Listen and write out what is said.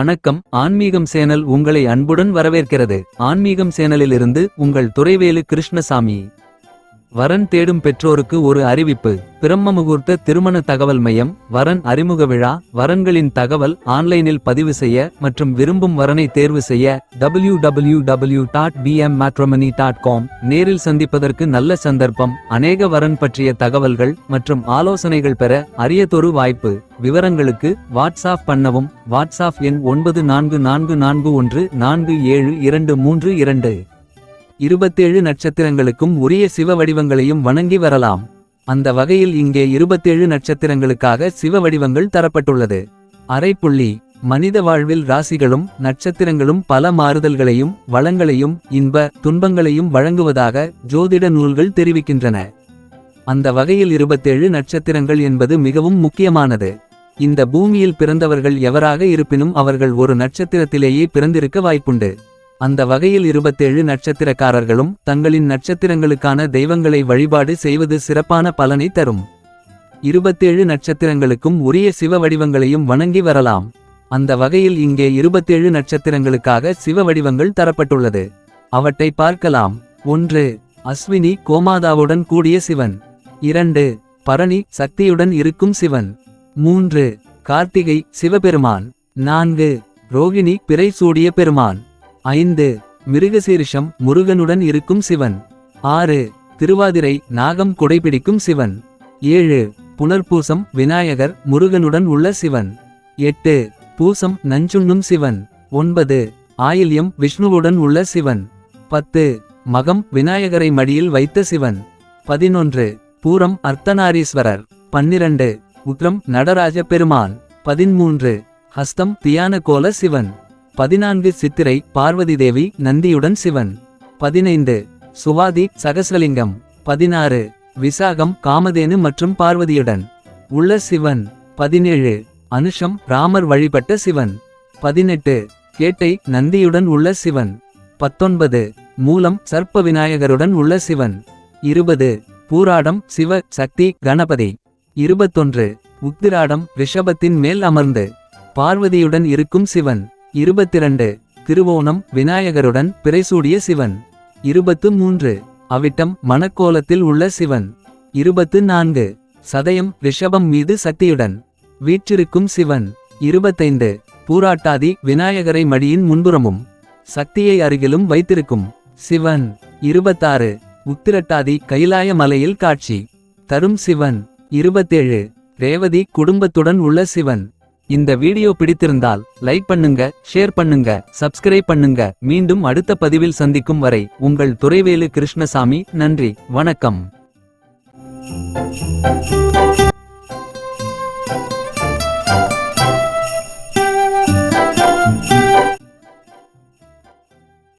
வணக்கம். ஆன்மீகம் சேனல் உங்களை அன்புடன் வரவேற்கிறது. ஆன்மீகம் சேனலிலிருந்து உங்கள் துறைவேலு கிருஷ்ணசாமி. வரன் தேடும் பெற்றோருக்கு ஒரு அறிவிப்பு. பிரம்ம முகூர்த்த திருமண தகவல் மையம் வரன் அறிமுக விழா வரன்களின் தகவல் ஆன்லைனில் பதிவு செய்ய மற்றும் விரும்பும் வரனை தேர்வு செய்ய W W W dot dot com நேரில் சந்திப்பதற்கு நல்ல சந்தர்ப்பம் அநேக வரன் பற்றிய தகவல்கள் மற்றும் ஆலோசனைகள் பெற அரியதொரு வாய்ப்பு. விவரங்களுக்கு வாட்ஸ்ஆப் பண்ணவும் வாட்ஸ்ஆப் எண் ஒன்பது நான்கு நான்கு நான்கு ஒன்று நான்கு ஏழு இரண்டு மூன்று இரண்டு. இருபத்தேழு நட்சத்திரங்களுக்கும் உரிய சிவ வடிவங்களையும் வணங்கி வரலாம். அந்த வகையில் இங்கே இருபத்தேழு நட்சத்திரங்களுக்காக சிவ வடிவங்கள் தரப்பட்டுள்ளது அரைப்புள்ளி மனித வாழ்வில் ராசிகளும் நட்சத்திரங்களும் பல மாறுதல்களையும் வளங்களையும் இன்ப துன்பங்களையும் வழங்குவதாக ஜோதிட நூல்கள் தெரிவிக்கின்றன. அந்த வகையில் இருபத்தேழு நட்சத்திரங்கள் என்பது மிகவும் முக்கியமானது. இந்த பூமியில் பிறந்தவர்கள் எவராக இருப்பினும் அவர்கள் ஒரு நட்சத்திரத்திலேயே பிறந்திருக்க வாய்ப்புண்டு. அந்த வகையில் இருபத்தேழு நட்சத்திரக்காரர்களும் தங்களின் நட்சத்திரங்களுக்கான தெய்வங்களை வழிபாடு செய்வது சிறப்பான பலனை தரும். இருபத்தேழு நட்சத்திரங்களுக்கும் உரிய சிவ வடிவங்களையும் வணங்கி வரலாம். அந்த வகையில் இங்கே இருபத்தேழு நட்சத்திரங்களுக்காக சிவ வடிவங்கள் தரப்பட்டுள்ளது. அவற்றை பார்க்கலாம். ஒன்று அஸ்வினி கோமாதாவுடன் கூடிய சிவன். இரண்டு பரணி சக்தியுடன் இருக்கும் சிவன். மூன்று கார்த்திகை சிவபெருமான். நான்கு ரோகிணி பிறை சூடிய பெருமான். ஐந்து. மிருகசீரிஷம் முருகனுடன் இருக்கும் சிவன். ஆறு. திருவாதிரை நாகம் குடைபிடிக்கும் சிவன். ஏழு. புனர்பூசம் விநாயகர் முருகனுடன் உள்ள சிவன். எட்டு. பூசம் நஞ்சுண்ணும் சிவன். ஒன்பது. ஆயில்யம் விஷ்ணுவுடன் உள்ள சிவன். பத்து. மகம் விநாயகரை மடியில் வைத்த சிவன். பதினொன்று. பூரம் அர்த்தநாரீஸ்வரர். பன்னிரண்டு. உக்ரம் நடராஜ பெருமான். பதிமூன்று. ஹஸ்தம் தியான சிவன். பதினான்கு சித்திரை பார்வதி தேவி நந்தியுடன் சிவன். பதினைந்து சுவாதி சகசலிங்கம். பதினாறு விசாகம் காமதேனு மற்றும் பார்வதியுடன். உள்ள சிவன். பதினேழு அனுஷம் ராமர் வழிபட்ட சிவன். பதினெட்டு கேட்டை நந்தியுடன் உள்ள சிவன். பத்தொன்பது மூலம் சர்ப்ப விநாயகருடன் உள்ள சிவன். இருபது பூராடம் சிவ சக்தி கணபதி. இருபத்தொன்று உக்திராடம் ரிஷபத்தின் மேல் அமர்ந்து. பார்வதியுடன் இருக்கும் சிவன். இருபத்திரண்டு. திருவோணம் விநாயகருடன் பிறைசூடிய சிவன். இருபத்து மூன்று அவிட்டம் மணக்கோலத்தில் உள்ள சிவன். இருபத்து நான்கு சதயம் ரிஷபம் மீது சக்தியுடன். வீற்றிருக்கும் சிவன். இருபத்தைந்து. பூராட்டாதி விநாயகரை மடியின் முன்புறமும். சக்தியை அருகிலும் வைத்திருக்கும் சிவன். இருபத்தாறு. உத்திரட்டாதி கைலாய மலையில் காட்சி. தரும் சிவன். இருபத்தேழு. ரேவதி குடும்பத்துடன் உள்ள சிவன். இந்த வீடியோ பிடித்திருந்தால் லைக் பண்ணுங்க ஷேர் பண்ணுங்க சப்ஸ்கிரைப் பண்ணுங்க. மீண்டும் அடுத்த பதிவில் சந்திக்கும் வரை உங்கள் துறைவேலு கிருஷ்ணசாமி நன்றி வணக்கம்.